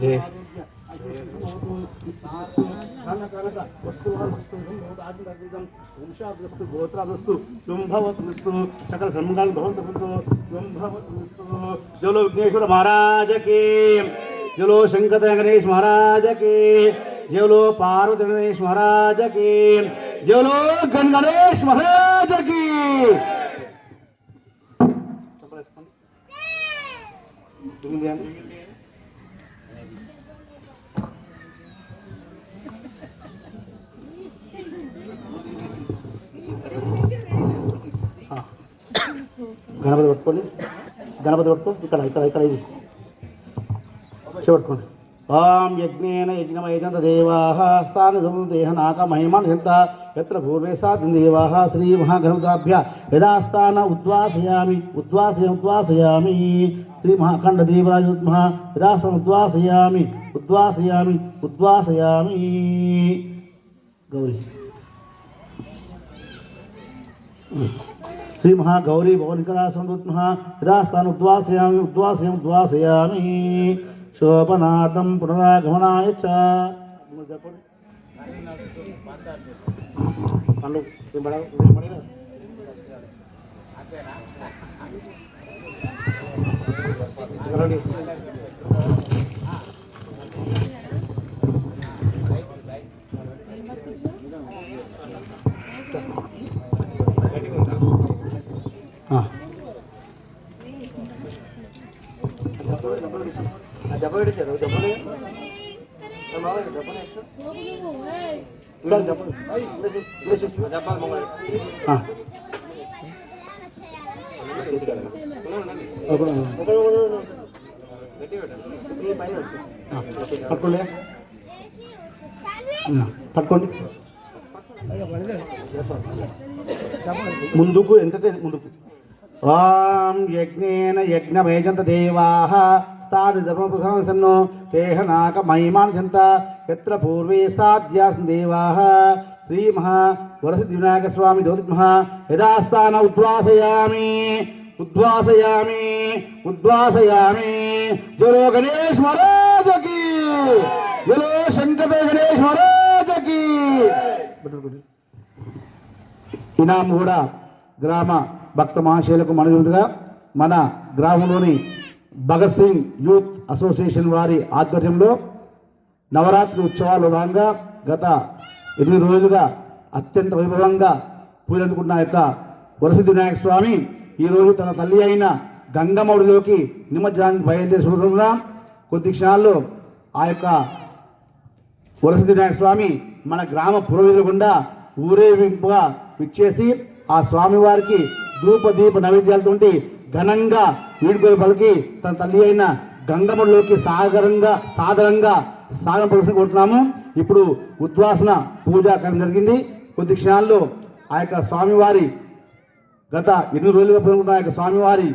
జై వంశాదస్తు గోత్రాదస్తు శుంభవతు సకల సన్మంగాలు భవంతు శుంభవతు జలో విఘ్నేశ్వర మహారాజకి జలో శంకర గణేష్ మహారాజకి జలో పార్వతి గణేష్ మహారాజకి జయలో గణ గణేష్ మహారాజకి. గణపతి పట్టుకోండి. గణపతి పట్టుకో. ఇక్కడ ఇక్కడ ఇక్కడ ఇది. పట్టుకోండి. ఓం యజ్ఞేన యజ్ఞమయజంత దేవా స్థానిధం దేహ నాక మహిమాన్యంత ఎత్ర పూర్వే సాధం దేవా శ్రీ మహాగణపతాభ్య యథాస్థాన ఉద్వాసయామి ఉద్వాసయ ఉద్వాసయామి శ్రీ మహాఖండ దేవరాజ యథాస్థాన ఉద్వాసయామి ఉద్వాసయామి ఉద్వాసయామి గౌరీ శ్రీ మహాగౌరీ భవనికరాసందుత్మ యథాస్థానం ఉద్వాసయామి ఉద్వాసయం ఉద్వాసయామి శోభనార్థం పునరాగమనాయ చ. చెప్పండి. పండు దెబ్బ పెట్టేశారు దెబ్బ పట్టుకోండి. పట్టుకోండి. ముందుకు ఎంతకే ముందుకు. ఓం యజ్ఞేన యజ్ఞమేజంత దేవాః స్థాని ధర్మపుసన్నో తేహ నాక మహిమాంచంత పూర్వే సాధ్యాసన్ దేవాః శ్రీమహా వరసిద్ధి వినాయక స్వామి జ్యోతిమహా యథాస్థాన ఉద్వాసయామి ఉద్వాసయామి ఉద్వాసయామి. జలో గణేష్ మహారాజకి జలో శంకర గణేష్ మహారాజకి ఇనాం కూడా గ్రామ భక్త మహాశైలకు మనవిగా మన గ్రామంలోని భగత్ సింగ్ యూత్ అసోసియేషన్ వారి ఆధ్వర్యంలో నవరాత్రి ఉత్సవాలు భాగంగా గత ఎనిమిది రోజులుగా అత్యంత వైభవంగా పూజలందుకున్న యొక్క వరసిద్ధి వినాయక స్వామి ఈరోజు తన తల్లి అయిన గంగమ్మడిలోకి నిమజ్జనానికి బయలుదేరి చూస్తున్నాం కొద్ది క్షణాల్లో ఆ యొక్క వరసిద్ధి వినాయక స్వామి మన గ్రామ పురోహితుల గుండా ఊరేగింపుగా విచ్చేసి ఆ స్వామివారికి ధూప దీప నైవేద్యాలతోటి ఘనంగా వీడుకోలు పలికి తన తల్లి అయిన గంగమ్మలోకి సాగరంగా సాదరంగా సాగరం ప్రదర్శన కొడుతున్నాము. ఇప్పుడు ఉద్వాసన పూజ కార్యం జరిగింది. కొద్ది క్షణాల్లో ఆ యొక్క స్వామివారి గత ఎనిమిది రోజులుగా పొందుకున్న ఆ యొక్క స్వామివారి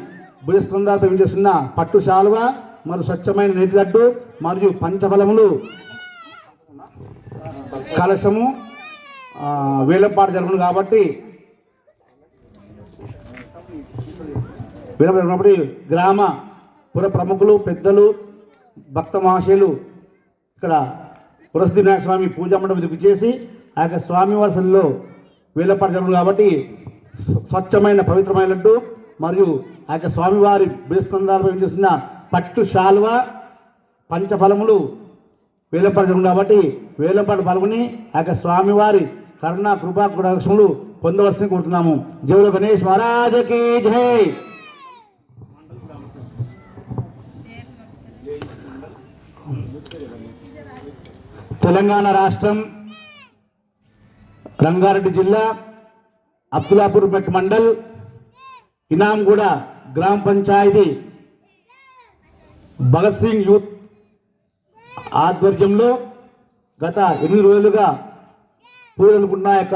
భుజస్కందాలపై చేస్తున్న పట్టు శాలువ మరియు స్వచ్ఛమైన నేతి లడ్డు మరియు పంచఫలములు కలశము ఆ, వేలంపాట జరుగును కాబట్టి వినబడినప్పుడు గ్రామ పుర ప్రముఖులు పెద్దలు భక్త మహాశయులు ఇక్కడ పురస్తి వినాయక స్వామి పూజా మండపం చేసి ఆ యొక్క స్వామి వరుసల్లో వేలపరచడం కాబట్టి స్వచ్ఛమైన పవిత్రమైనట్టు మరియు ఆ యొక్క స్వామివారి బీస్కందాలపై చేసిన పట్టు శాలువ పంచఫలములు వేలపరచడం కాబట్టి వేలంపాట పాల్గొని ఆ యొక్క స్వామివారి కరుణ కృపా కృపలు పొందవలసింది కోరుతున్నాము. జవుల గణేష్ మహారాజకి జై. తెలంగాణ రాష్ట్రం రంగారెడ్డి జిల్లా అబ్దులాపూర్ మెట్ మండల్ ఇనాంగూడ గ్రామ పంచాయతీ భగత్ సింగ్ యూత్ ఆధ్వర్యంలో గత ఎనిమిది రోజులుగా పూజలుకున్న యొక్క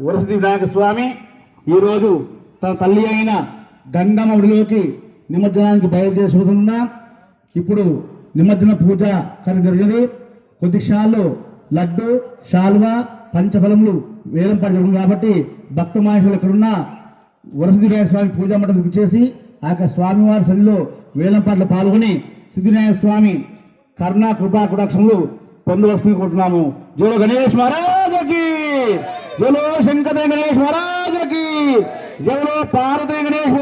వరసతి వినాయక స్వామి ఈరోజు తన తల్లి అయిన గంగమ్మ నిమజ్జనానికి బయలుదేరి చూస్తున్నాం ఇప్పుడు నిమజ్జన పూజ కార్యం జరిగింది కొద్ది క్షణాల్లో లడ్డు షాల్వా పంచఫలములు వేలంపాటు జరుగుతుంది కాబట్టి భక్త మహేశ్వరులు ఎక్కడున్నా వరసిద్ధినాయ స్వామి పూజా మండపం చేసి ఆ యొక్క స్వామివారి సన్నిలో వేలం పాటలు పాల్గొని సిద్ధినాయ స్వామి కరుణా కృపా కుటాక్షములు పొందవలసింది కోరుతున్నాము. జోలో గణేష్ మహారాజకి! జోలో శంకర గణేష్ మహారాజకి! జోలో గణేష్